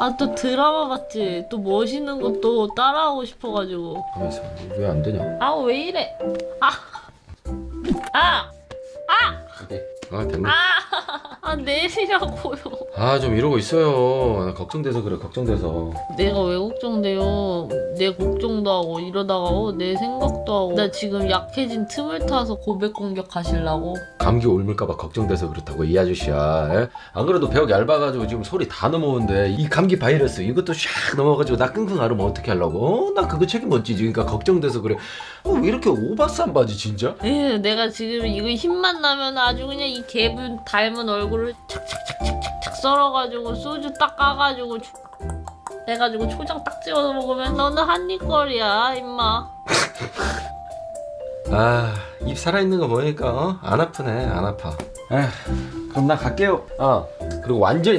아 또 드라마 봤지? 또 멋있는 것도 따라하고 싶어가지고. 가만있어 왜 안 되냐? 아 왜 이래? 아. 아! 어디 아 됐네. 아 내리라고요 아 좀 이러고 있어요. 나 걱정돼서 그래 걱정돼서. 내가 왜 걱정돼요? 내 걱정도 하고 이러다가 어, 내 생각도 하고. 나 지금 약해진 틈을 타서 고백 공격하실라고. 감기 옮을까봐 걱정돼서 그렇다고 이 아저씨야. 예? 안 그래도 벽 얇아가지고 지금 소리 다 넘어오는데 이 감기 바이러스 이것도 샥 넘어가지고 나 끙끙 앓으면 어떻게 하려고? 어? 나 그거 책임 못 지지. 그러니까 걱정돼서 그래. 어, 왜 이렇게 오바싼 바지 진짜? 에휴 내가 지금 이거 힘만 나면 아주 그냥 이 개분 닮은 얼굴을 착착착착착착 썰어가지고 소주 딱 까가지고 초- 해가지고 초장 딱 찍어서 먹으면 너는 한입거리야 임마. 아 입 살아있는 거 보니까 어? 안 아프네 안 아파. 에휴 그럼 나 갈게요. 어 그리고 완전히